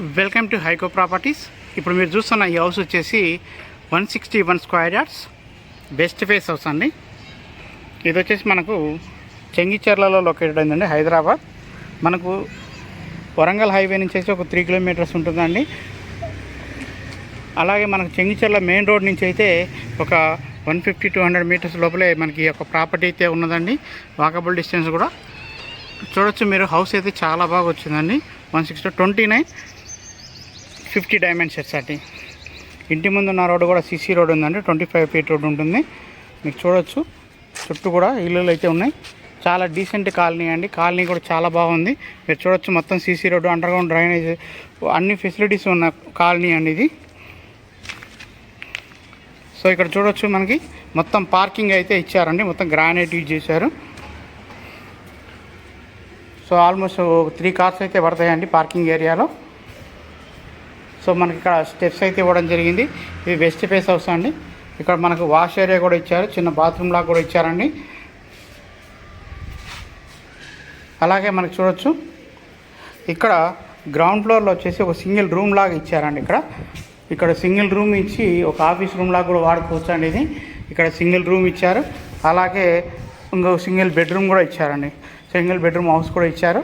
Welcome to హైకో properties. ఇప్పుడు మీరు చూస్తున్న ఈ హౌస్ వచ్చేసి one sixty one square yards. Best face house అండి. ఇది వచ్చేసి మనకు చెంగిచెర్లలో లొకేటెడ్ అయిందండి హైదరాబాద్. మనకు వరంగల్ హైవే నుంచి అయితే ఒక త్రీ కిలోమీటర్స్ ఉంటుందండి. అలాగే మనకు చెంగిచెర్ల మెయిన్ రోడ్ నుంచి అయితే ఒక one fifty two hundred metres లోపలే మనకి ఒక ప్రాపర్టీ అయితే ఉన్నదండి. వాకబుల్ డిస్టెన్స్ కూడా. చూడొచ్చు మీరు హౌస్ అయితే చాలా బాగా వచ్చిందండి. One sixty twenty nine. Fifty dimensions అండి. ఇంటి ముందు ఉన్న రోడ్డు కూడా సీసీ రోడ్ ఉందండి. ట్వంటీ ఫైవ్ ఫీట్ రోడ్ ఉంటుంది. మీకు చూడొచ్చు. చుట్టూ కూడా ఇల్లులు అయితే ఉన్నాయి. చాలా డీసెంట్ కాలనీ అండి. కాలనీ కూడా చాలా బాగుంది. మీరు చూడొచ్చు మొత్తం CC road underground drainage అన్ని ఫెసిలిటీస్ ఉన్న కాలనీ అండి ఇది. సో ఇక్కడ చూడొచ్చు మనకి మొత్తం పార్కింగ్ అయితే ఇచ్చారండి. మొత్తం గ్రానైట్ యూజ్ చేశారు. సో ఆల్మోస్ట్ త్రీ కార్స్ అయితే పడతాయండి పార్కింగ్ ఏరియాలో సో మనకి ఇక్కడ స్టెప్స్ అయితే ఇవ్వడం జరిగింది. ఇది వెస్ట్ ఫేస్ హౌస్ అండి. ఇక్కడ మనకు వాష్ ఏరియా కూడా ఇచ్చారు. చిన్న బాత్రూమ్ లాగా కూడా ఇచ్చారండి. అలాగే మనకు చూడొచ్చు. ఇక్కడ గ్రౌండ్ ఫ్లోర్లో వచ్చేసి ఒక సింగిల్ రూమ్ లాగా ఇచ్చారండి ఇక్కడ. ఇక్కడ సింగిల్ రూమ్ ఇచ్చి ఒక ఆఫీస్ రూమ్ లాగా కూడా వాడుకోవచ్చు అండి ఇది. ఇక్కడ సింగిల్ రూమ్ ఇచ్చారు. అలాగే ఇంకో సింగిల్ బెడ్రూమ్ కూడా ఇచ్చారండి. సింగిల్ బెడ్రూమ్ హౌస్ కూడా ఇచ్చారు.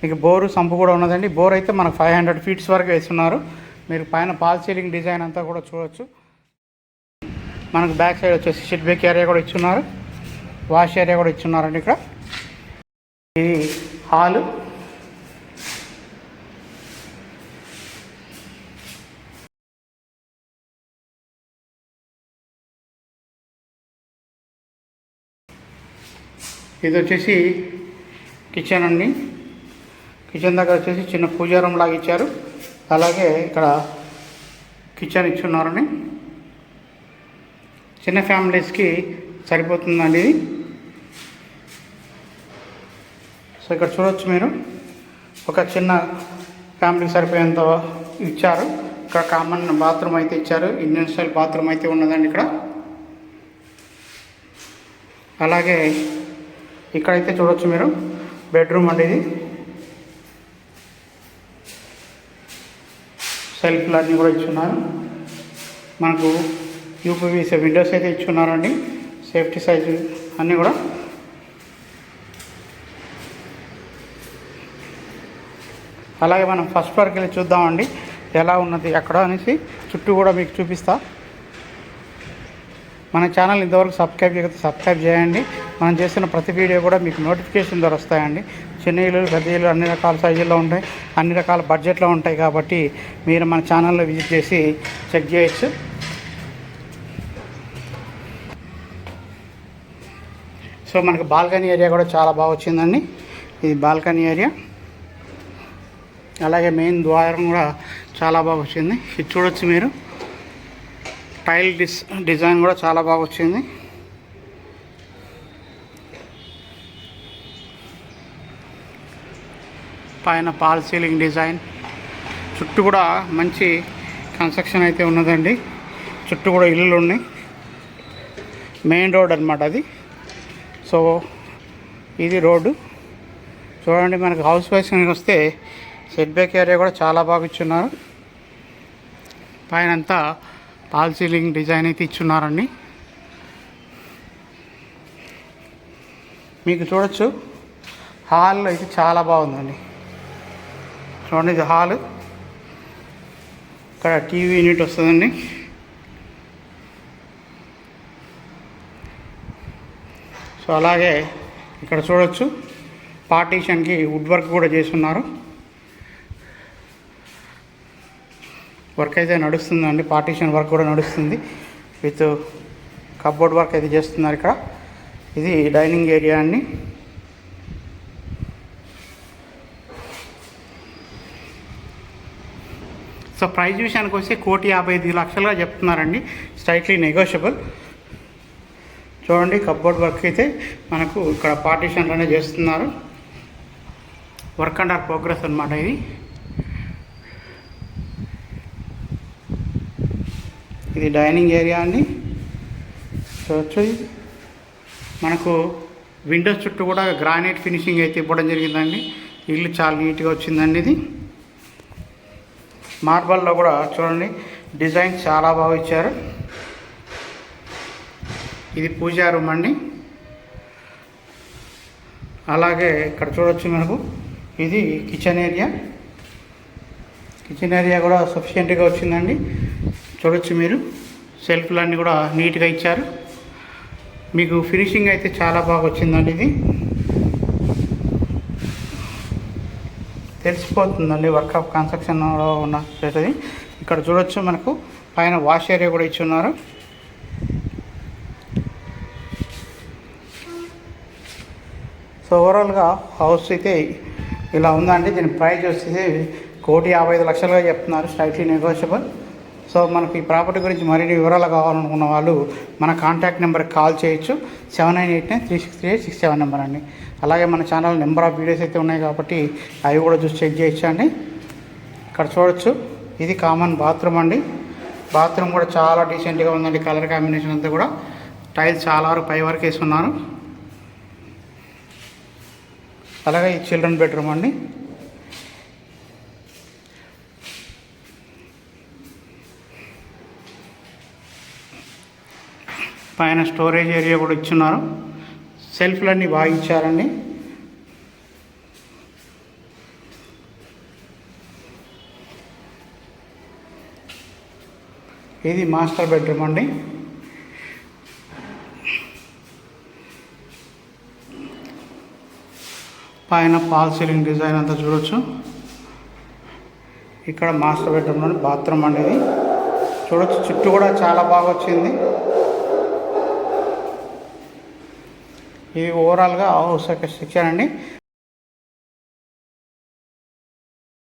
మీకు బోరు సంపు కూడా ఉన్నదండి. బోర్ అయితే మనకు ఫైవ్ హండ్రెడ్ ఫీట్స్ వరకు వేస్తున్నారు. మీరు పైన పాల్ సీలింగ్ డిజైన్ అంతా కూడా చూడొచ్చు. మనకు బ్యాక్ సైడ్ వచ్చేసి షిట్ బేక్ ఏరియా కూడా ఇచ్చున్నారు. వాష్ ఏరియా కూడా ఇచ్చున్నారండి ఇక్కడ. ఇది హాలు. ఇది వచ్చేసి కిచెన్ అండి. కిచెన్ దగ్గర వచ్చేసి చిన్న పూజా రూమ్ లాగా ఇచ్చారు. అలాగే ఇక్కడ కిచెన్ ఇచ్చున్నారండి చిన్న ఫ్యామిలీస్కి సరిపోతుందండి ఇది? సో ఇక్కడ చూడొచ్చు మీరు. ఒక చిన్న ఫ్యామిలీకి సరిపోయేంత ఇచ్చారు. ఇక్కడ కామన్ బాత్రూమ్ అయితే ఇచ్చారు. ఇండియన్ స్టైల్ బాత్రూమ్ అయితే ఉన్నదండి ఇక్కడ. అలాగే ఇక్కడైతే చూడొచ్చు మీరు. బెడ్రూమ్ అండి ఇది. సెల్ఫ్లు అన్నీ కూడా ఇచ్చున్నారు. మనకు యూపీవీసీ విండోస్ అయితే ఇచ్చున్నారండి. సేఫ్టీ సైజు అన్నీ కూడా. అలాగే మనం ఫస్ట్ ఫ్లోర్కి వెళ్ళి చూద్దామండి. ఎలా ఉన్నది ఎక్కడ అనేసి చుట్టూ కూడా మీకు చూపిస్తా. మన ఛానల్ ఇంతవరకు సబ్స్క్రైబ్ చేయకపోతే సబ్స్క్రైబ్ చేయండి. మనం చేస్తున్న ప్రతి వీడియో కూడా మీకు నోటిఫికేషన్ ద్వారా వస్తాయండి. చిన్నీళ్ళు ఇల్లు అన్ని రకాల సైజుల్లో ఉంటాయి. అన్ని రకాల బడ్జెట్లో ఉంటాయి కాబట్టి మీరు మన ఛానల్లో విజిట్ చేసి చెక్ చేయొచ్చు. సో మనకు బాల్కనీ ఏరియా కూడా చాలా బాగా వచ్చిందండి. ఇది బాల్కనీ ఏరియా అలాగే మెయిన్ ద్వారం కూడా చాలా బాగా వచ్చింది. ఇది చూడొచ్చు మీరు. టైల్ డిస్ డిజైన్ కూడా చాలా బాగా వచ్చింది. పైన పాల్ సీలింగ్ డిజైన్. చుట్టూ కూడా మంచి కన్స్ట్రక్షన్ అయితే ఉన్నదండి. చుట్టూ కూడా ఇల్లులు ఉన్నాయి. మెయిన్ రోడ్ అనమాట అది. సో ఇది రోడ్డు. చూడండి మనకు హౌస్ వైస్ వస్తే సెట్ బ్యాక్ ఏరియా కూడా చాలా బాగా ఇచ్చున్నారు. పైన అంతా పాల్ సీలింగ్ డిజైన్ అయితే ఇచ్చున్నారండి. మీకు చూడొచ్చు. హాల్లో అయితే చాలా బాగుందండి. చూడండి ఇది హాల్ ఇక్కడ టీవీ యూనిట్ వస్తుందండి. సో అలాగే ఇక్కడ చూడొచ్చు. పార్టీషన్కి వుడ్ వర్క్ కూడా చేస్తున్నారు. వర్క్ అయితే నడుస్తుందండి. పార్టీషన్ వర్క్ కూడా నడుస్తుంది. విత్ కబోర్డ్ వర్క్ అయితే చేస్తున్నారు ఇక్కడ. ఇది డైనింగ్ ఏరియా అండి. సో ప్రైజ్ విషయానికి వస్తే కోటి యాభై ఐదు లక్షలుగా చెప్తున్నారండి. స్ట్రైట్లీ నెగోషియబుల్ చూడండి కబోర్డ్ వర్క్ అయితే మనకు ఇక్కడ పార్టీషన్లోనే చేస్తున్నారు. వర్క్ అండ్ ఆర్ ప్రోగ్రెస్ అనమాట ఇది. ఇది డైనింగ్ ఏరియా అండి. చూడొచ్చు మనకు విండోస్ చుట్టూ కూడా గ్రానైట్ ఫినిషింగ్ అయితే ఇవ్వడం జరిగిందండి. ఇల్లు చాలా నీట్గా వచ్చిందండి ఇది. మార్బల్లో కూడా చూడండి డిజైన్ చాలా బాగా ఇచ్చారు. ఇది పూజా రూమ్ అండి. అలాగే ఇక్కడ చూడొచ్చు మనకు ఇది కిచెన్ ఏరియా. కిచెన్ ఏరియా కూడా సఫిషియెంట్గా వచ్చిందండి. చూడొచ్చు మీరు సెల్ఫ్లన్నీ కూడా నీట్గా ఇచ్చారు. మీకు ఫినిషింగ్ అయితే చాలా బాగా వచ్చిందండి ఇది. తెలిసిపోతుందండి వర్క్ ఆఫ్ కన్స్ట్రక్షన్లో ఉన్నది ఇక్కడ చూడొచ్చు మనకు పైన వాష్ ఏరియా కూడా ఇచ్చి ఉన్నారు. సో ఓవరాల్గా హౌస్ అయితే ఇలా ఉందండి. దీని ప్రైస్ వచ్చేసి కోటి యాభై ఐదు లక్షలుగా చెప్తున్నారు. స్లైట్లీ నెగోషియబుల్ సో మనకి ఈ ప్రాపర్టీ గురించి మరిన్ని వివరాలు కావాలనుకున్న వాళ్ళు మన కాంటాక్ట్ నెంబర్కి కాల్ చేయొచ్చు. Seven nine eight nine three six three eight six seven number అండి. అలాగే మన ఛానల్ నెంబర్ ఆఫ్ వీడియోస్ అయితే ఉన్నాయి కాబట్టి అవి కూడా చూసి చెక్ చేయొచ్చు అండి. ఇక్కడ చూడొచ్చు. ఇది కామన్ బాత్రూమ్ అండి. బాత్రూమ్ కూడా చాలా డీసెంట్గా ఉందండి. కలర్ కాంబినేషన్ అంతా కూడా టైల్స్ చాలా వరకు పై వరకు వేసుకున్నారు. అలాగే ఈ చిల్డ్రన్ బెడ్రూమ్ అండి. పైన స్టోరేజ్ ఏరియా కూడా ఇచ్చున్నారు. సెల్ఫ్లన్నీ బాగా ఇచ్చారండి. ఇది మాస్టర్ బెడ్రూమ్ అండి. పైన పాల్ సీలింగ్ డిజైన్ అంతా చూడొచ్చు. ఇక్కడ మాస్టర్ బెడ్రూమ్లో బాత్రూమ్ అండి ఇది. చూడొచ్చు చుట్టూ కూడా చాలా బాగా వచ్చింది. ఇవి ఓవరాల్గా హౌస్ యొక్క స్ట్రక్చర్ అండి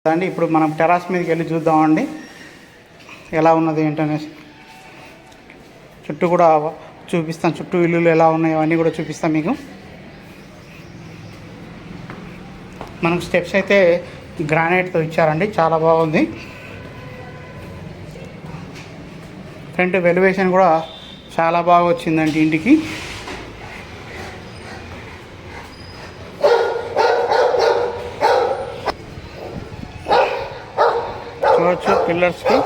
అండి ఇప్పుడు మనం టెరాస్ మీదకి వెళ్ళి చూద్దామండి. ఎలా ఉన్నది ఏంటనేసి. చుట్టూ కూడా చూపిస్తాం. చుట్టూ ఇల్లులు ఎలా ఉన్నాయో అన్నీ కూడా చూపిస్తాం మీకు. మనకు స్టెప్స్ అయితే గ్రానైట్తో ఇచ్చారండి. చాలా బాగుంది. ఫ్రంట్ వెలివేషన్ కూడా చాలా బాగా వచ్చిందండి ఇంటికి చూడొచ్చు పిల్లర్స్కి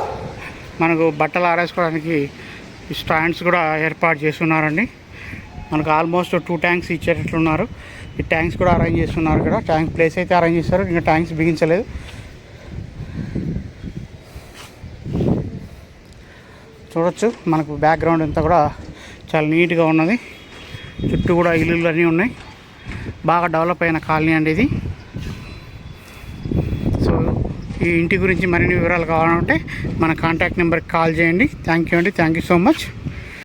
మనకు బట్టలు ఆరేసుకోవడానికి ఈ స్టాండ్స్ కూడా ఏర్పాటు చేస్తున్నారండి. మనకు ఆల్మోస్ట్ టూ ట్యాంక్స్ ఇచ్చేటట్లున్నారు. ఈ ట్యాంక్స్ కూడా అరేంజ్ చేస్తున్నారు ఇక్కడ. ట్యాంక్ ప్లేస్ అయితే అరేంజ్ చేస్తారు. ఇంకా ట్యాంక్స్ బిగించలేదు. చూడొచ్చు. మనకు బ్యాక్గ్రౌండ్ అంతా కూడా చాలా నీట్గా ఉన్నది. చుట్టూ కూడా ఇల్లులు అన్నీ ఉన్నాయి. బాగా డెవలప్ అయిన కాలనీ అండి ఇది సో ఈ ఇంటి గురించి మరిన్ని వివరాలు కావాలంటే మన కాంటాక్ట్ నెంబర్కి కాల్ చేయండి. థ్యాంక్ యూ అండి. Thank you so much.